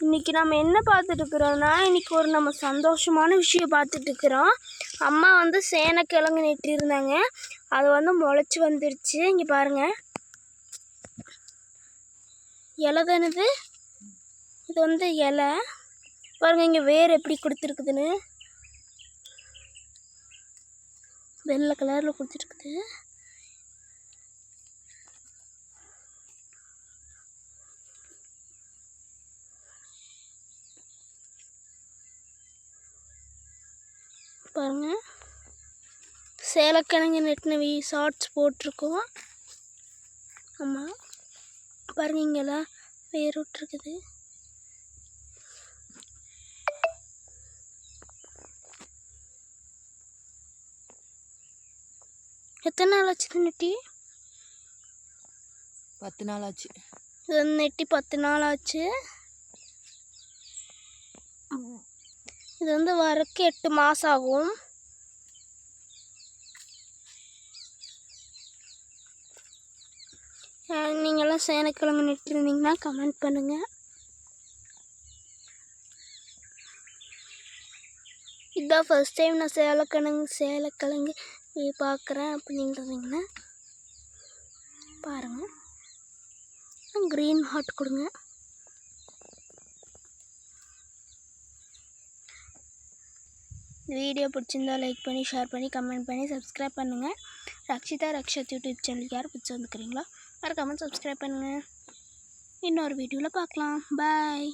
இன்றைக்கி நம்ம என்ன பார்த்துட்ருக்குறோன்னா இன்றைக்கி ஒரு நம்ம சந்தோஷமான விஷயம் பார்த்துட்ருக்குறோம் அம்மா வந்து சேனக்கிழங்கு நட்டிருந்தாங்க அது வந்து முளைச்சி வந்துருச்சு. இங்கே பாருங்கள் இலை தானது இது? வந்து இலை. பாருங்கள் இங்கே வேர் எப்படி கொடுத்துருக்குதுன்னு. வெள்ளை கலரில் கொடுத்துருக்குது. பாருங்க. சேலக்கிழங்கு நெட்டினவி ஷார்ட்ஸ் போட்டிருக்கோம். ஆமாம் பாருங்க இங்கெல்லாம் வேர் விட்டுருக்குது எத்தனை நாள் ஆச்சு நெட்டி? பத்து நாள் ஆச்சு. இது நெட்டி பத்து நாள் ஆச்சு. இது வந்து வரக்கு எட்டு மாதம் ஆகும். நீங்கள்லாம் நீங்களாம் சேனக்கிழங்கு கமெண்ட் பண்ணுங்கள் இதுதான் ஃபஸ்ட் டைம் நான் சேலக்கிழங்கு சேலக்கிழங்கு பார்க்குறேன் அப்படின்றீங்கன்னா பாருங்கள் க்ரீன் ஹார்ட் கொடுங்க. வீடியோ பிடிச்சிருந்தா லைக் பண்ணி ஷேர் பண்ணி கமெண்ட் பண்ணி சப்ஸ்கிரைப் பண்ணுங்கள் ரக்ஷிதா ரக்ஷத் யூடியூப் சேனலுக்கு யார் பிடிச்சி வந்துக்கிறீங்களோ மறக்காமல் சப்ஸ்கிரைப் பண்ணுங்கள் இன்னொரு வீடியோவில் பார்க்கலாம். பாய்